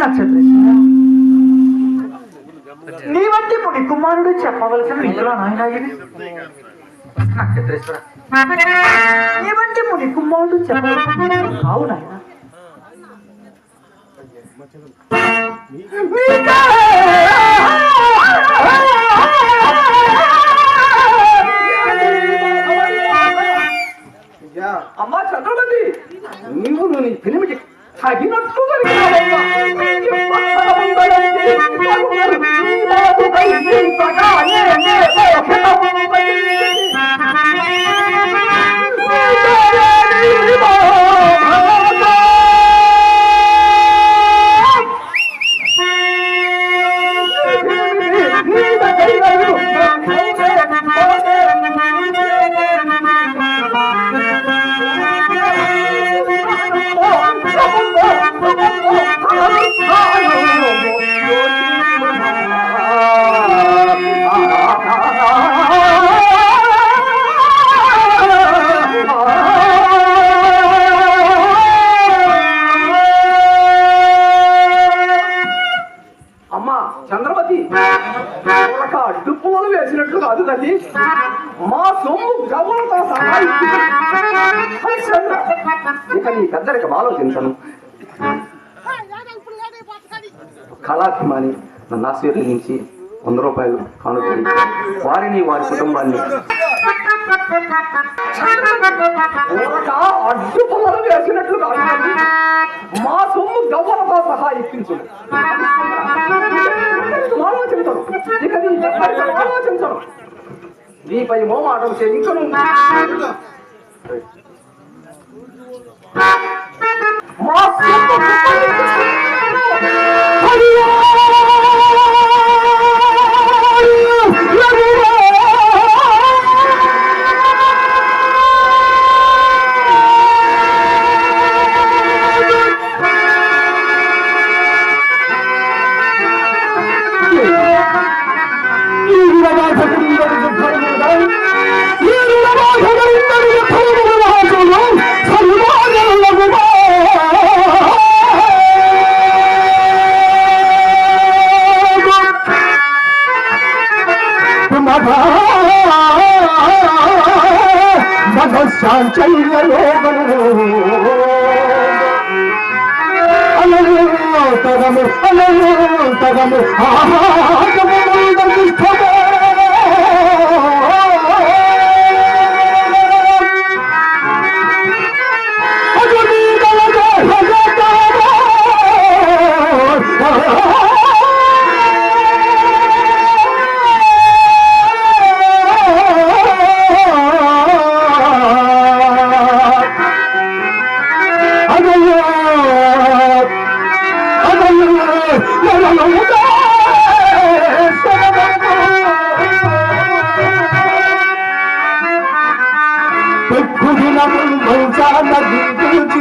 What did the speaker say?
నక్షత్రేశ్వర. నీ వంటి ముని కుమారుడు చెప్పవలసిన విధులు నాయన ఇది? నక్షత్రేశ్వర. నీ వంటి ముని కుమారుడు చెప్పవలసిన కావు నాయన. అమ్మా చంద్రమతి నీవు నీ పిలిమిటి 자기는 소설이 나와요. ఒక అడ్డుపూలు వేసినట్లు కాదు తల్లి మా సొమ్ము గవ్వలతో సహా ఇక నీ పెద్దరికి ఆలోచించను. కళాభిమాని నన్ను ఆశీర్వదించి వంద రూపాయలు కానుకొని వారిని వారి కుటుంబాన్ని అడ్డు పొలం వేసినట్లు కాదు మా సొమ్ము గవ్వలతో సహా ఇప్పించు ఆలోచించను ఇక నీ పెద్దరికి ఆలోచించను నీపై మోమాటం చేయించను మా తగము తగము పెక్కుదిన जा न दीदी